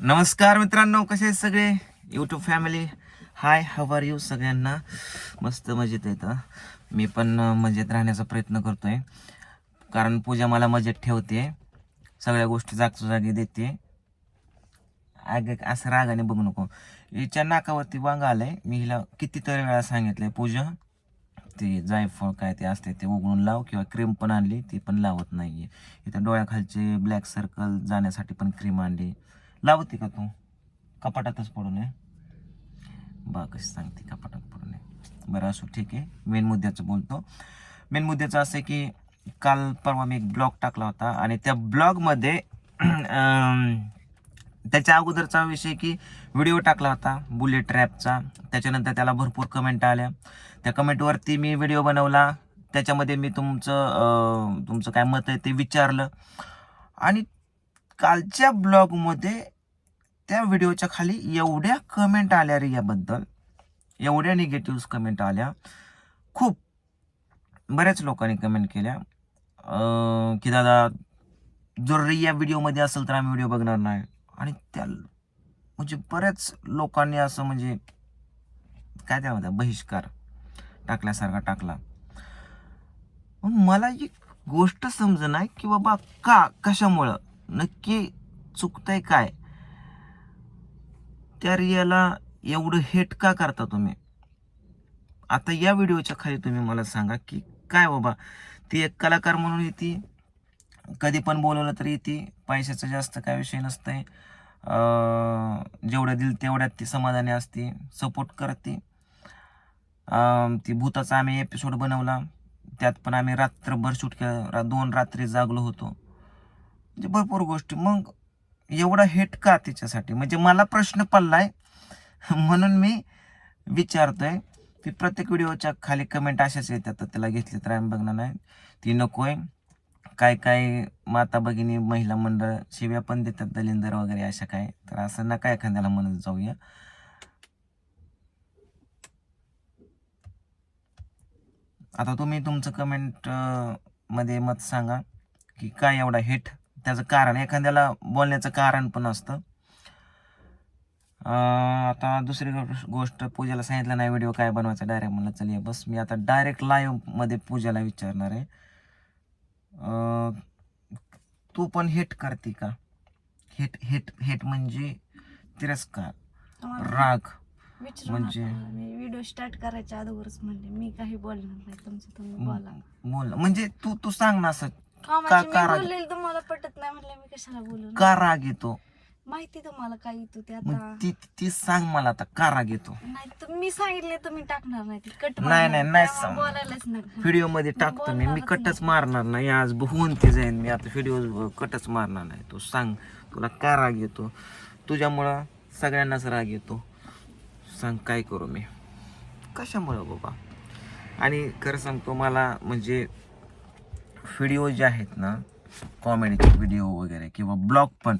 नमस्कार मित्रांनो कसे आहेत सगळे? यूट्यूब फॅमिली हाय हव आर यू सगळ्यांना? मस्त मजेत येतं मी पण मजेत राहण्याचा प्रयत्न करतोय. कारण पूजा मला मजेत ठेवते सगळ्या गोष्टी जागचोजागी देते. आग असं रागाने बघू नको. हिच्या नाकावरती वांग आलंय. मी हिला कितीतरी वेळा सांगितलंय पूजा ते जायफळ काय ते असते ते उघडून लाव किंवा क्रीम पण आणली ती पण लावत नाहीये. इथं डोळ्याखालचे ब्लॅक सर्कल जाण्यासाठी पण क्रीम आणली. लावते का तू? कपाटातच पडू नये. बा कशी सांगते कपाटात पडू नये. बरं असो ठीक आहे. मेन मुद्द्याचं बोलतो. मेन मुद्द्याचं असं आहे की काल परवा मी एक ब्लॉग टाकला होता आणि त्या ब्लॉगमध्ये त्याच्या अगोदरचा विषय की व्हिडिओ टाकला होता बुलेट रॅपचा त्याच्यानंतर त्याला भरपूर कमेंट आल्या. त्या कमेंटवरती मी व्हिडिओ बनवला. त्याच्यामध्ये मी तुमचं तुमचं काय मत आहे ते विचारलं. आणि कालच्या ब्लॉगमध्ये त्या व्हिडिओच्या खाली एवढ्या कमेंट आल्या रे याबद्दल. एवढ्या निगेटिव्ह कमेंट आल्या. खूप बऱ्याच लोकांनी कमेंट केल्या. की दादा जर या व्हिडिओमध्ये असेल तर आम्ही व्हिडिओ बघणार नाही. आणि त्या म्हणजे बऱ्याच लोकांनी असं म्हणजे काय त्या म्हणतात बहिष्कार टाकल्यासारखा टाकला. मला एक गोष्ट समजणार की बाबा का कशामुळं? नक्की चुकतंय काय? त्या रियाला एवढं हेट का करता तुम्ही? आता या व्हिडिओच्या खाली तुम्ही मला सांगा की काय बाबा ती एक कलाकार म्हणून येते कधी पण बोलवलं तरी येते पैशाचा जास्त काय विषय नसतंय. जेवढ्या दिल तेवढ्यात ती समाधानी असते सपोर्ट करते ती. भूताचा आम्ही एपिसोड बनवला त्यात पण आम्ही रात्रभर शूट केलं रा- दोन रात्री जागलो होतो. म्हणजे भरपूर गोष्टी. मग एवढा हेट का तिच्यासाठी? म्हणजे मला प्रश्न पडलाय. म्हणून मी विचारतोय. की प्रत्येक व्हिडिओच्या खाली कमेंट अशाच येतात. तर त्याला घेतली तर आम्ही बघणार नाही. ती नकोय. काय काय माता भगिनी महिला मंडळ शिव्या पण देतात दलिंदर वगैरे अशा काय? तर असं नका एखाद्याला म्हणत जाऊया. आता तुम्ही तुमचं कमेंटमध्ये मत सांगा. की काय एवढा हेट त्याचं कारण एखाद्याला बोलण्याचं कारण पण असतं. अं, आता दुसरी गोष्ट पूजाला सांगितलं नाही व्हिडिओ काय बनवायचा डायरेक्ट म्हणलं चल ये बस. मी आता डायरेक्ट लाईव्हमध्ये पूजाला विचारणार आहे. तू पण हेट करते का? हेट हेट हेट म्हणजे तिरस्कार राग म्हणजे- व्हिडिओ स्टार्ट करायच्या अगोदरच म्हणले मी काही बोलणार नाही तुमचं तुम्ही बोला. बोल. म्हणजे तू तू सांग ना असं कामाची मी का राग- बोललेलं तुम्हाला पटत नाही म्हणलं मी कशाला बोलू का राग येतो? माहिती तुम्हाला काय येतो ते मग ती ती सांग मला आता का राग येतो? नाही तर मी सांगितले तुम्ही टाकणार नाही ती कट नाही, नाही, नाही सांग. बोलायलाच व्हिडिओमध्ये टाकतो मी मी कटच मारणार नाही आज होऊन ते जाईन मी आता व्हिडिओ कटच मारणार नाही तू सांग तुला का राग येतो? तुझ्यामुळं सगळ्यांनाच राग येतो. सांग काय करू मी? कशामुळं बाबा? आणि खरं सांगतो मला म्हणजे व्हिडिओ जे आहेत ना कॉमेडीचे व्हिडिओ वगैरे किंवा ब्लॉग पण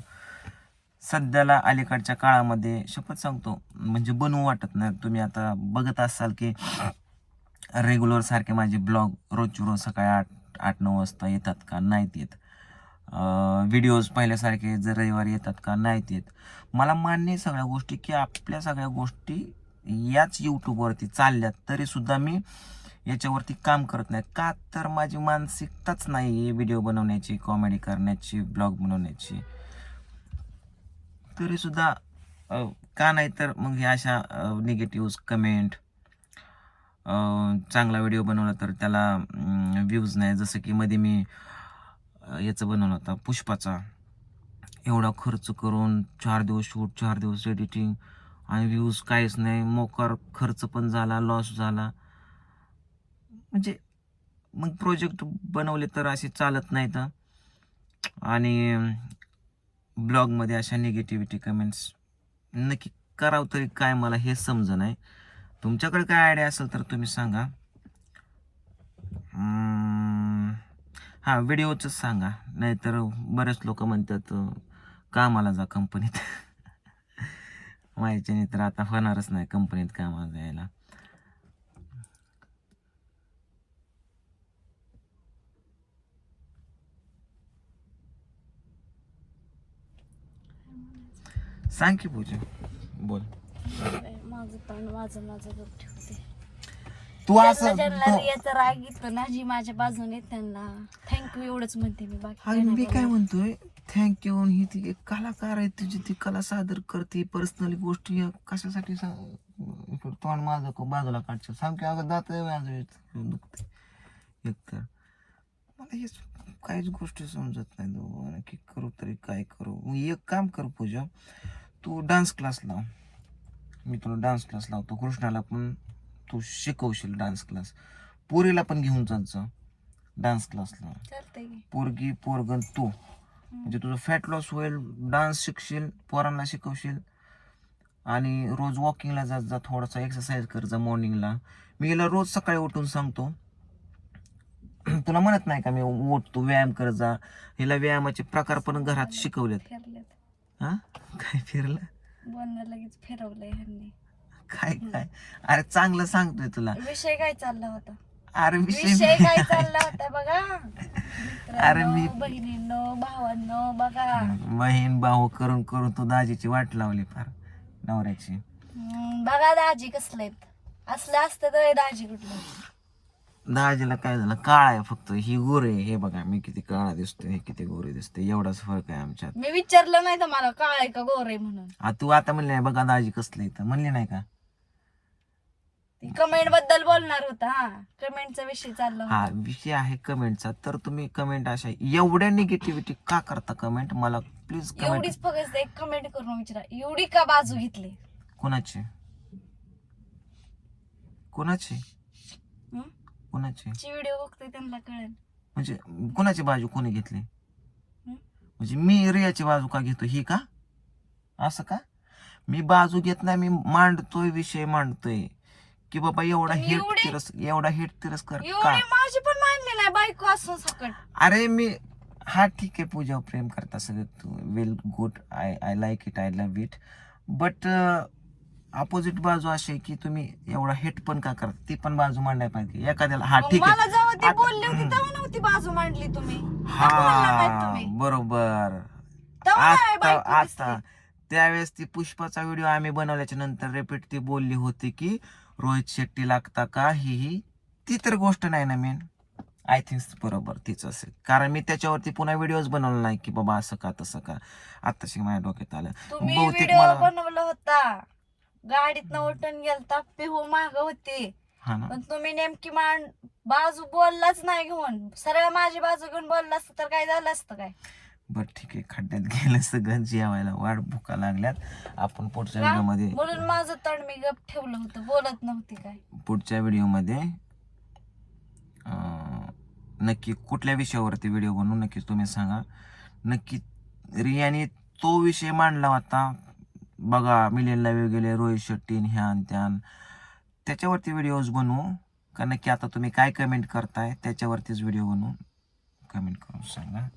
सध्याला अलीकडच्या काळामध्ये शपथ सांगतो म्हणजे बनवू वाटत नाही. तुम्ही आता बघत असाल की रेग्युलर सारखे माझे ब्लॉग रोजची रोज सकाळी आठ आठ नऊ वाजता येतात का? नाहीत येत. व्हिडिओज पहिल्यासारखे जर रविवारी येतात का? नाहीत येत. मला मान्य आहे सगळ्या गोष्टी की आपल्या सगळ्या गोष्टी याच यूट्यूबवरती चालल्यात तरीसुद्धा मी याच्यावरती काम करत नाही. का तर माझी मानसिकताच नाही आहे व्हिडिओ बनवण्याची कॉमेडी करण्याची ब्लॉग बनवण्याची. तरीसुद्धा का नाही तर मग ह्या अशा निगेटिव्ह कमेंट चांगला व्हिडिओ बनवला तर त्याला व्ह्यूज नाही. जसं की मध्ये मी याचं बनवलं होता पुष्पाचा. एवढा खर्च करून चार दिवस शूट चार दिवस एडिटिंग आणि व्ह्यूज काहीच नाही. मोकार खर्च पण झाला लॉस झाला. म्हणजे मग प्रोजेक्ट बनवले तर असे चालत नाहीत. आणि ब्लॉगमध्ये अशा निगेटिव्हिटी कमेंट्स नक्की करावं तरी काय मला हे समज नाही. तुमच्याकडे काय आयडिया असेल तर तुम्ही सांगा. हां हा व्हिडिओच सांगा. नाहीतर बरेच लोक म्हणतात कामाला जा कंपनीत माहिती तर आता होणारच नाही कंपनीत कामाला जायला. सांग की पूजा. बोल. माझं तण माझं माझं गप ठेवते. तू असं तू- रियाचं राग येतो ना जी माझ्या बाजूने त्यांना. थँक्यू एवढंच म्हणते मी बाकी काही अरे नाही मी काय बोलणार. म्हणतोय? थँक्यू ही ती एक कलाकार आहे तुझी ती कला सादर करते पर्सनली गोष्टी या कशासाठी सांग तोंड माझं को बाजूला काढचं सांग की अगं जात माझं इथं दुखते एकतर मला हेच काहीच गोष्टी समजत नाही दो की करू तरी काय करू? मग एक काम कर पूजा. तू डान्स क्लास लाव. मी तुला डान्स क्लास लावतो. कृष्णाला पण तू शिकवशील डान्स क्लास पोरीला पण घेऊन जायचं डान्स क्लासला चालतंय की. पोरगी पोरगण तू. म्हणजे तुझं फॅट लॉस होईल डान्स शिकशील पोरांना शिकवशील. आणि रोज वॉकिंगला जात जा थोडासा एक्सरसाइज कर जा मॉर्निंगला मी हिला रोज सकाळी उठून सांगतो. तुला म्हणत नाही का मी उठ तू व्यायाम कर जा. हिला व्यायामाचे प्रकार पण घरात शिकवलेत. हा? काय फिरलं? बोलणं लगेच फिरवलंय ह्यांनी. काय काय? अरे चांगलं सांगतोय तुला. विषय काय चालला होता? अरे विषय विषय काय चालला होता बघा. अरे मी- मित्रांनो, बहिणींनो भावांनो बघा. बहीण भाऊ करून करून तू दाजीची वाट लावली फार नवऱ्याची. हम्म, बघा दाजी कसले आहेत असलं असतं तर दाजी कुठलं. दाजीला काय झालं? काळा आहे फक्त. ही गोरे आहे. हे बघा मी किती काळा दिसतोय हे किती गोरे दिसते एवढाच फरक आहे आमच्यात. मी विचारलं नाही तर मला काळ आहे का गोर आहे म्हणून. आ, तू आता म्हणली नाही बघा दाजी कसलं इथं म्हणली नाही का? कमेंटबद्दल बोलणार होता हा. कमेंटचा विषय चालला हा विषय आहे कमेंटचा तर तुम्ही कमेंट अशा एवढ्या निगेटिव्हिटी का करता कमेंट मला प्लीज कमेंट एवढीच फक्त एक कमेंट करून विचारा. एवढी का बाजू घेतली? कोणाची? कोणाची? हं? कोणाची? जी व्हिडिओ बघतोय त्यांना कळेल. म्हणजे कोणाची बाजू कोणी घेतली? म्हणजे मी रियाची बाजू का घेतो? ही का? असं का? मी बाजू घेत नाही मी मांडतोय विषय मांडतोय. की बाबा एवढा हेट एवढी- तिरस एवढा हेट तिरस्कार का? एवढी माझी पण मानली नाही बायको असून सकट. अरे मी हा ठीक आहे पूजा प्रेम करता सगळं तू. Well good I I like it I love it but opposite बाजू अशी आहे की तुम्ही एवढा हेट पण का करता? ती पण बाजू मांडायला पाहिजे. एखाद्याला हा ठीक मला आहे जेव्हा ती आता- बोलली होती तेव्हा नव्हती बाजू मांडली तुम्ही. बोलला हा तुम्ही? बरोबर. तेव्हा आता बायको आता दिसली. त्यावेळेस ती पुष्पाचा व्हिडिओ आम्ही बनवल्याच्या नंतर रिपीट ती बोलली होती की रोहित शेट्टी लागता का? ही ही ती तर गोष्ट नाही ना मेन आय थिंक बरोबर तीच असेल. कारण मी त्याच्यावरती पुन्हा व्हिडिओज बनवला नाही की बाबा असं का तसं का? आताशी माझ्या डोक्यात आलं. तुम्ही बहुतेक व्हिडिओ मला बनवला होता. गाडीत उठून गेलता पिहू माग होते. हा ना. पण तुम्ही नेमकी मांड बाजू बोललाच नाही घेऊन. सरळ माझी बाजू घेऊन बोलला असतं तर काय झालं असतं काय? बर ठीक आहे. खड्ड्यात गेलं सगळं जेवायला वाट भुका लागल्यात. आपण पुढच्या का? व्हिडिओमध्ये म्हणून माझं तण मी गप ठेवलं होतं बोलत नव्हती काय? पुढच्या व्हिडिओमध्ये अं, नक्की कुठल्या विषयावरती व्हिडिओ बनवू नक्की तुम्ही सांगा. नक्की रियाने तो विषय मांडला होता बघा मिलियन लाईव्ह गेले रोहित शेट्टी ह्यान त्यान त्याच्यावरती व्हिडिओज बनवू. का नक्की आता तुम्ही काय कमेंट करताय त्याच्यावरतीच व्हिडिओ बनवू. कमेंट करून सांगा.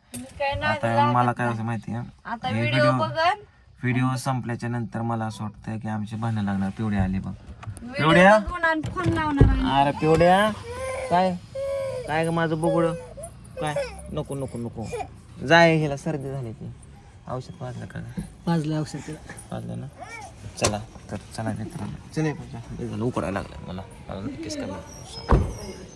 आता मला काय असं माहिती आहे? हे व्हिडिओ व्हिडिओ- संपल्याच्या नंतर मला असं वाटतं की आमचे भांडण लागणार. पिवडे आले बघ. आणि अरे पिवड्या काय? काय ग माझं बघुड काय? नको नको नको. जाय हिला सर्दी झाली ती. औषध पाजलं का? वाजलं औषध पाजलं ना? चला तर चला मित्रांनो. चले उकडायला लागलं मला. मला नक्कीच करणार